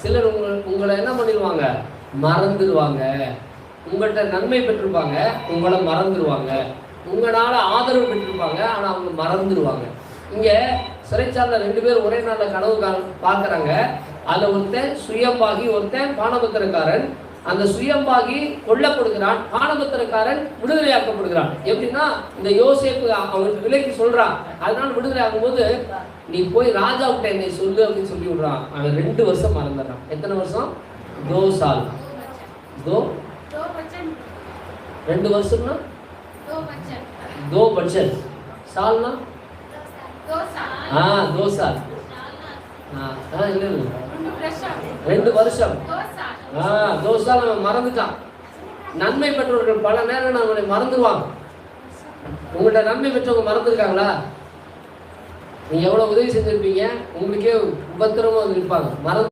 சிலர் உங்களை உங்களை என்ன பண்ணிடுவாங்க? மறந்துடுவாங்க. உங்கள்கிட்ட நன்மை பெற்றிருப்பாங்க. உங்களை மறந்துடுவாங்க. உங்களால் ஆதரவு பெற்றிருப்பாங்க. ஆனால் அவங்க மறந்துடுவாங்க. இங்கே சிறைச்சாலில் ரெண்டு பேர் ஒரே நாளில் கனவு கா- அதில் ஒருத்தன் சுயப்பாகி ஒருத்தன் பானபத்திரக்காரன். அந்த சுயம்பாகி கொல்லப்படுகிறான் ஆணவத்திற்காரன் விடுதலையாக்கப்படுகிறான். எப்படின்னா இந்த யோசேப்பு அவனுக்கு விலைக்கு சொல்றான் அதனால விடுதலை ஆகும்போது நீ போய் ராஜா கிட்ட என்னை சொல்லு அப்படின்னு சொல்லி விடுறான். அவன் ரெண்டு வருஷம் மறந்துடுறான். எத்தனை வருஷம்? தோ சால். தோ? ரெண்டு வருஷம்னா? தோ பட்சன் சால்னா? ஆ தோசா ஆ இல்லை ரெண்டு வருஷம். தோசா நம்ம மறந்துட்டான். நன்மை பெற்றவர்கள் பல நேரம் அவனை மறந்துடுவாங்க உங்கள்கிட்ட நன்மை பெற்றவங்க மறந்துருக்காங்களா? நீங்கள் எவ்வளோ உதவி செஞ்சுருப்பீங்க? உங்களுக்கே உபத்திரமாக இருப்பாங்க மறந்து